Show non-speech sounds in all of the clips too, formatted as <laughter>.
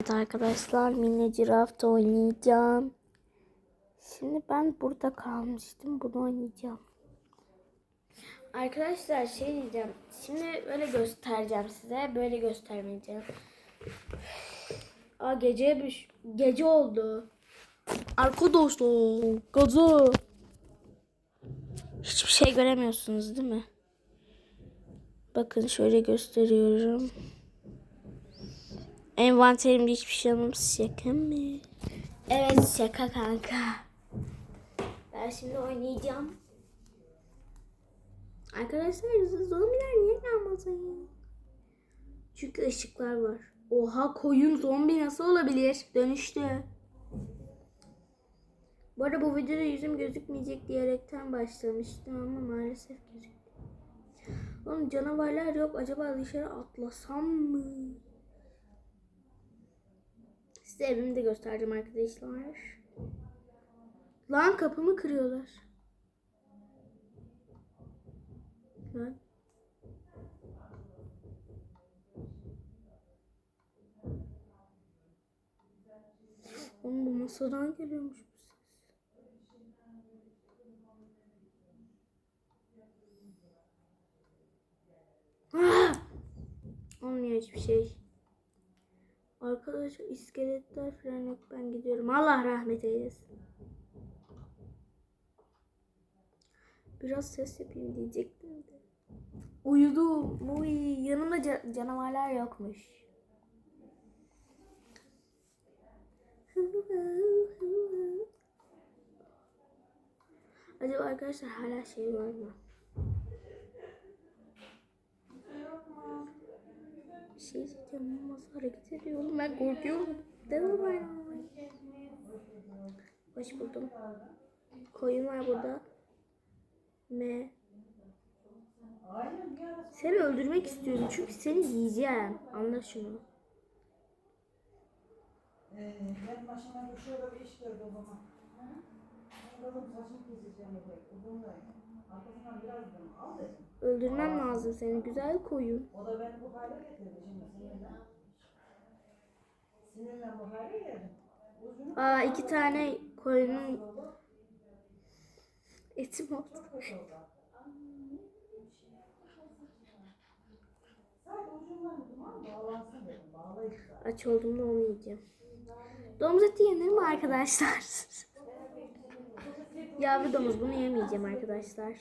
Evet arkadaşlar mini girafta oynayacağım. Şimdi ben burada kalmıştım. Bunu oynayacağım. Arkadaşlar şey diyeceğim. Şimdi böyle göstereceğim size. Böyle göstermeyeceğim. Aa gece bir gece oldu. Arkadaşlar gazı. Hiçbir şey göremiyorsunuz değil mi? Bakın şöyle gösteriyorum. Envanterimde hiçbir şey yok. Şaka mı? Evet şaka kanka. Ben şimdi oynayacağım. Arkadaşlar zombiler niye gelmesin? Çünkü ışıklar var. Oha koyun zombi nasıl olabilir? Dönüştü. Bu arada bu videoda yüzüm gözükmeyecek diyerekten başlamıştım ama maalesef gözüktü. Oğlum canavarlar yok. Acaba dışarı atlasam mı? Size evimi de göstereceğim arkadaşlar. Lan kapımı kırıyorlar. Lan. Oğlum bu masadan geliyormuş bu ses. Ah! Olmuyor hiçbir şey. Arkadaşlar iskeletler falan yok ben gidiyorum. Allah rahmet eylesin. Biraz ses yapayım diyecektim de. Uyudum. Uy, yanımda ca- canavarlar yokmuş. Acaba arkadaşlar hala şey var mı? Bir şey diyeceğim ama hareket ediyor. Oğlum ben korkuyorum. Devam var. Hoş buldum. Koyun var burada. Me. Seni öldürmek istiyorum çünkü seni yiyeceğim. Anla şunu. Ee, ben başıma bir şöyle bir iş gördüm o. Öldürmem lazım seni güzel koyun. O da beni bu hale getirdi şimdi sinirle. Sinirle bu hale geldim. Aa iki tane koyunun eti mi oldu? kötü oldu. Sadece ucundan dedim al bağlansın dedim. Bağlayıp da. Aç onu yiyeceğim. Domuz eti yenir mi arkadaşlar? <laughs> Yavru domuz bunu yemeyeceğim arkadaşlar.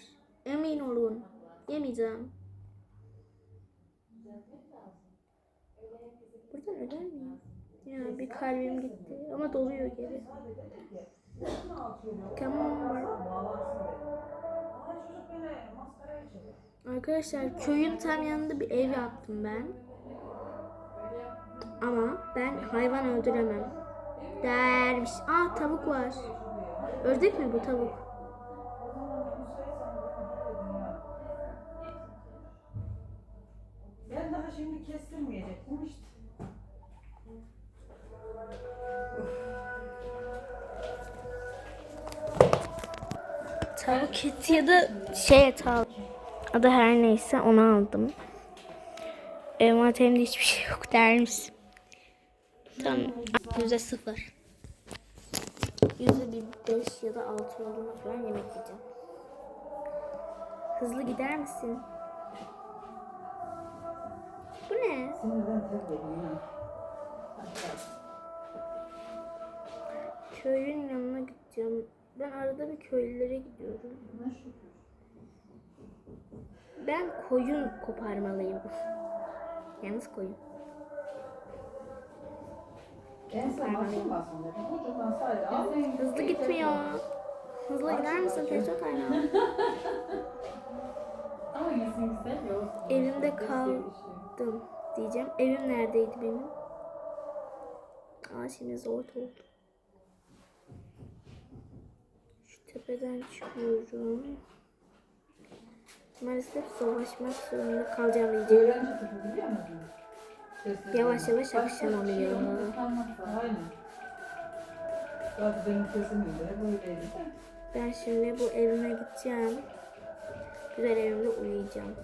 Emin olun. Yemeyeceğim. Buradan öder miyim? Ya bir kalbim gitti ama doluyor geri. Çevirdi. Arkadaşlar köyün tam yanında bir ev yaptım ben. Ama ben hayvan öldüremem. Dermiş. Aa tavuk var. Ördek mi bu tavuk? Ben daha şimdi kestirmeyecektim işte. Tavuk eti ya da şey eti aldım. Adı her neyse onu aldım. Envanterimde hiçbir şey yok der misin? Tamam. Yüzde sıfır. Yüzde bir beş ya da altı olduğuna falan yemek yiyeceğim. Hızlı gider misin? Bu ne? Köyün yanına gideceğim. Ben arada bir köylülere gidiyorum. Ben koyun koparmalıyım. Yalnız koyun. En son açılmasın dedim. Ucundan sadece al. Hızlı gitmiyor. Hızlı gider misin Testo Taylan? <laughs> Ama yüzün güzel. Evimde kaldım diyeceğim. Evim neredeydi benim? Aa şimdi zor oldu. Şu tepeden çıkıyorum. Maalesef savaşmak zorunda kalacağım diyeceğim. Öğrenci biliyor musun? Yavaş yavaş akşam oluyor. Aynen. Bak benim sesim bile böyleydi. Ben şimdi bu evime gideceğim. Güzel evimde uyuyacağım.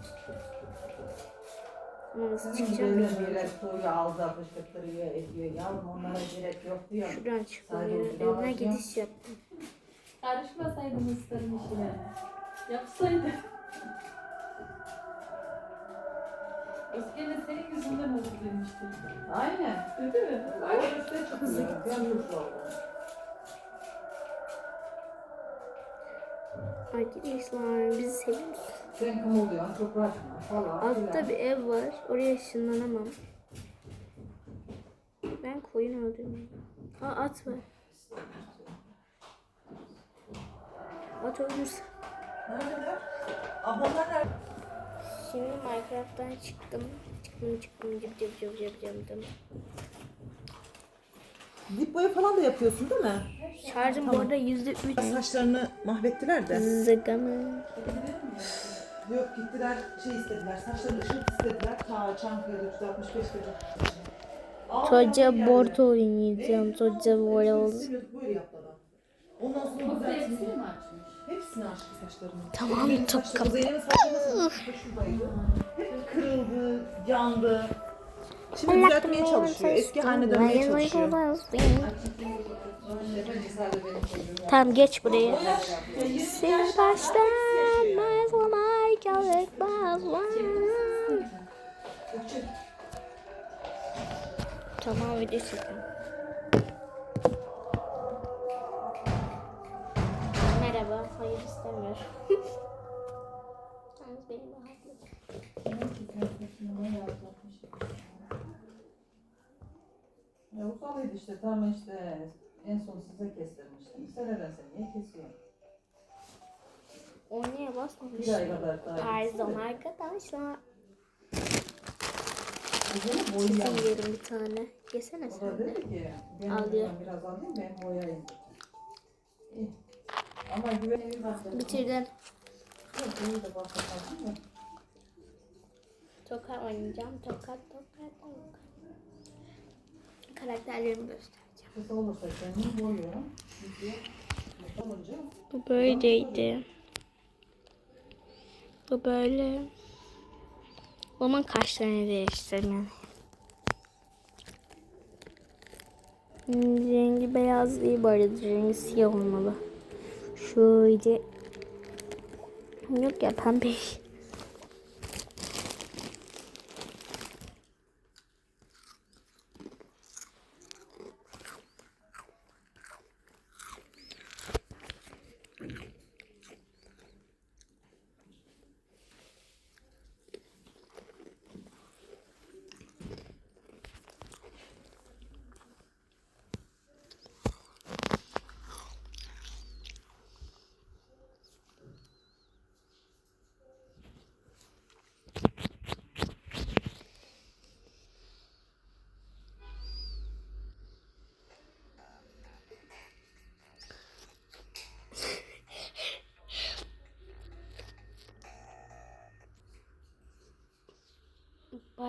Ama nasıl çıkacağım bilmiyorum. soyu aldı, fışkırtırıyor, ediyor. Yavrum onlara gerek yok diyor. Şuradan Evine ucuna gidiş yaptım. Karışmasaydın ısların işine. Yapsaydı. Özge'yle senin yüzünden oldu demişti. Aynen. Dedi mi? O üstte çıkıyor. Ben suçlu oldum. Arkadaşlar bizi seviyor musun? Sen kımıldıyorsun, kıpraşma falan. Altta bir ev var. Oraya ışınlanamam. Ben koyun öldürmeyeyim. Aa at var. At öldürse. Neredeler? Ablalar nerede? Şimdi Minecraft'tan çıktım. Çıktım çıktım cıp cıp cıp cıp cıp cıp. Dip boya falan da yapıyorsun değil mi? Şarjım bu arada yüzde üç. Saçlarını mahvettiler de. Zıgamı. Yok gittiler şey istediler. Saçlarını ışık istediler. Ta Çankaya'da 365 lira. Çocuğa borto oynayacağım. Çocuğa yaptı adam. Ondan sonra Yoksa güzel hepsini mi açmış? Hepsini açtı saçlarını. Tamam Zeynep'in çok saçları- kap. Zeynep'in saçları nasıl? İşte şuradaydı. Hep kırıldı, yandı. Şimdi düzeltmeye çalışıyor. Eski haline dönmeye çalışıyor. Benim. Tamam geç buraya. Siz başlanmaz ama gerekmez var. Tamam video çekiyorum. Hayır istemiyorum. Yalnız benim rahatlık. Ya ufalıydı işte tam işte en son size kestirmiştim. Seneden seneye kesiyorum. Oynaya basmamış. Bir ay kadar daha. Pardon arkadaşlar. Sen yerim bir tane. Yesene O da sen dedi de. ki ben Alıyor. biraz alayım ben boyayayım. İyi. Ama güvenli bahsettim. Bitirdin. Yok, bunu da bahsettim mi? Toka oynayacağım. Toka, toka, toka. Karakterlerimi göstereceğim. Bu böyleydi. Bu böyle. O zaman kaç tane değiştirmem? Hmm, Rengi beyaz değil bu arada. Rengi siyah olmalı. Şöyle. Yok ya pembe.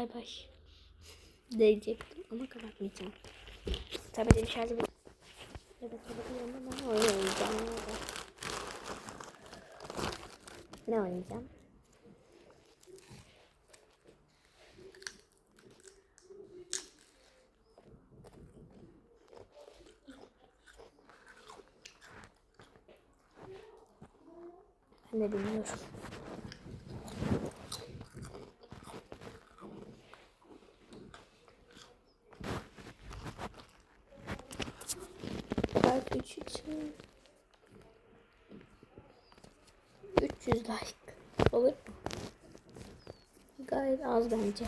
Bay bay. Diyecektim ama kapatmayacağım. Tabii benim şarjım... Evet kapatacağım ama ben oynayacağım. Ne oynayacağım? Ben bilmiyorum. 300 like olur mu? Gayet az bence.